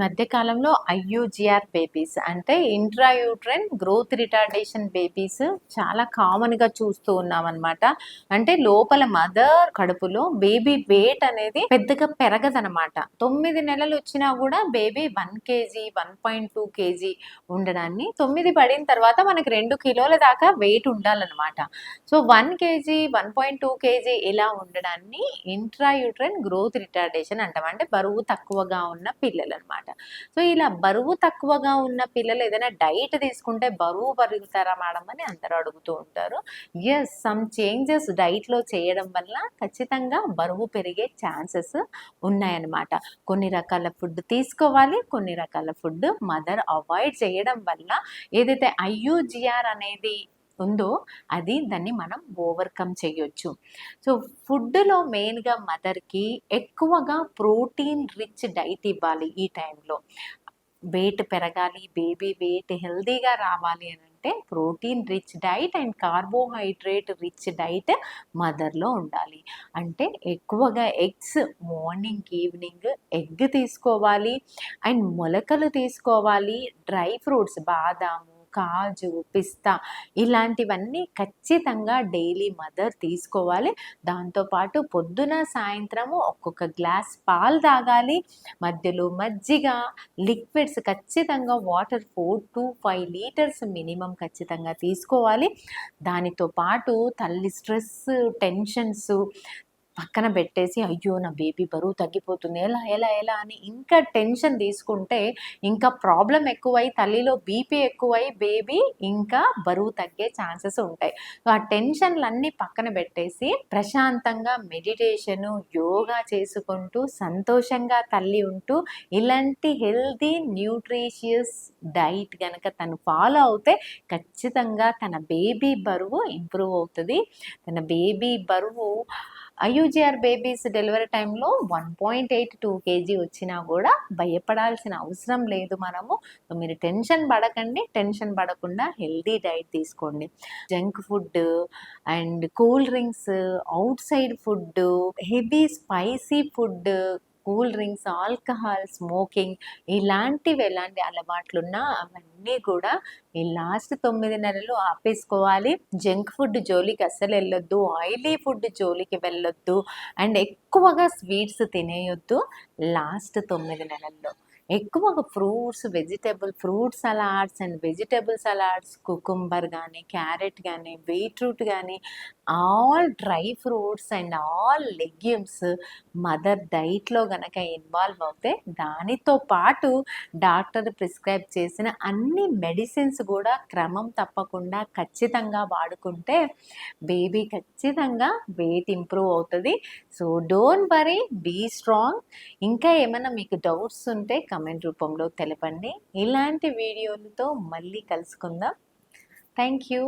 మధ్య కాలంలో IUGR babies. అంటే ఇంట్రాయూట్రైన్ గ్రోత్ రిటార్డేషన్ బేబీస్ చాలా కామన్గా చూస్తూ ఉన్నాం అంటే లోపల మదర్ కడుపులో బేబీ వెయిట్ అనేది పెద్దగా పెరగదనమాట తొమ్మిది నెలలు వచ్చినా కూడా baby one KG one point two KG ఉండడాన్ని తొమ్మిది పడిన తర్వాత మనకి రెండు కిలోల దాకా వెయిట్ ఉండాలన్నమాట. So one KG one point two KG ఇలా ఉండడాన్ని ఇంట్రాయూట్రైన్ గ్రోత్ రిటార్డేషన్ అంటాం. అంటే బరువు తక్కువగా ఉన్న పిల్లలు అనమాట సో ఇలా బరువు తక్కువగా ఉన్న పిల్లలు ఏదైనా డైట్ తీసుకుంటే బరువు పెరుగుతారా మేడం అని అందరూ అడుగుతూ ఉంటారు. ఎస్ సమ్ చేంజెస్ డైట్లో చేయడం వల్ల ఖచ్చితంగా బరువు పెరిగే ఛాన్సెస్ ఉన్నాయన్నమాట. కొన్ని రకాల ఫుడ్ తీసుకోవాలి కొన్ని రకాల ఫుడ్ మదర్ అవాయిడ్ చేయడం వల్ల ఏదైతే ఐయుజిఆర్ అనేది ఉందో అది దాన్ని మనం ఓవర్కమ్ చేయొచ్చు. సో ఫుడ్లో మెయిన్గా మదర్కి ఎక్కువగా ప్రోటీన్ రిచ్ డైట్ ఇవ్వాలి ఈ టైంలో. వెయిట్ పెరగాలి బేబీ వెయిట్ హెల్దీగా రావాలి అని అంటే protein rich diet and carbohydrate rich diet మదర్లో ఉండాలి. అంటే ఎక్కువగా ఎగ్స్ మార్నింగ్ ఈవినింగ్ ఎగ్ తీసుకోవాలి అండ్ మొలకలు తీసుకోవాలి డ్రై ఫ్రూట్స్ బాదాము కాజు పిస్తా ఇలాంటివన్నీ ఖచ్చితంగా డైలీ మదర్ తీసుకోవాలి. దాంతోపాటు పొద్దున సాయంత్రము ఒక్కొక్క గ్లాస్ పాలు తాగాలి. మధ్యలో మజ్జిగ లిక్విడ్స్ ఖచ్చితంగా water four to five litres minimum ఖచ్చితంగా తీసుకోవాలి. దానితో పాటు తల్లి స్ట్రెస్ టెన్షన్స్ పక్కన పెట్టేసి అయ్యో నా బేబీ బరువు తగ్గిపోతుంది. ఎలా ఎలా ఎలా? అని ఇంకా టెన్షన్ తీసుకుంటే ఇంకా ప్రాబ్లం ఎక్కువై తల్లిలో బీపీ ఎక్కువై బేబీ ఇంకా బరువు తగ్గే ఛాన్సెస్ ఉంటాయి. సో ఆ టెన్షన్లన్నీ పక్కన పెట్టేసి ప్రశాంతంగా మెడిటేషను యోగా చేసుకుంటూ సంతోషంగా తల్లి ఉంటూ ఇలాంటి హెల్తీ న్యూట్రీషియస్ డైట్ కనుక తను ఫాలో అవుతే ఖచ్చితంగా తన బేబీ బరువు ఇంప్రూవ్ అవుతుంది. తన బేబీ బరువు ఐయుజిఆర్ బేబీస్ డెలివరీ టైంలో one point eight two KG వచ్చినా కూడా భయపడాల్సిన అవసరం లేదు మనము. మీరు టెన్షన్ పడకండి టెన్షన్ పడకుండా హెల్దీ డైట్ తీసుకోండి. Junk food and cool drinks outside food heavy spicy food cool drinks alcohol smoking ఇలాంటివి ఎలాంటి అలవాట్లున్నా అవన్నీ కూడా ఈ లాస్ట్ తొమ్మిది నెలలు ఆపేసుకోవాలి. జంక్ ఫుడ్ జోలికి అస్సలు వెళ్ళొద్దు. ఆయిలీ ఫుడ్ జోలికి వెళ్ళొద్దు. అండ్ ఎక్కువగా స్వీట్స్ తినేయొద్దు. లాస్ట్ తొమ్మిది నెలల్లో. ఎక్కువగా fruits vegetable fruit salads and vegetable salads cucumber కానీ క్యారెట్ కానీ బీట్రూట్ కానీ all dry fruits and all legumes mother డైట్లో గనక ఇన్వాల్వ్ అవుతే దానితో పాటు డాక్టర్ ప్రిస్క్రైబ్ చేసిన అన్ని మెడిసిన్స్ కూడా క్రమం తప్పకుండా ఖచ్చితంగా వాడుకుంటే బేబీ ఖచ్చితంగా వెయిట్ ఇంప్రూవ్ అవుతుంది. So don't worry be strong. ఇంకా ఏమైనా మీకు డౌట్స్ ఉంటే కమెంట్ రూపంలో తెలపండి. ఇలాంటి వీడియోలతో మళ్ళీ కలుసుకుందాం. Thank you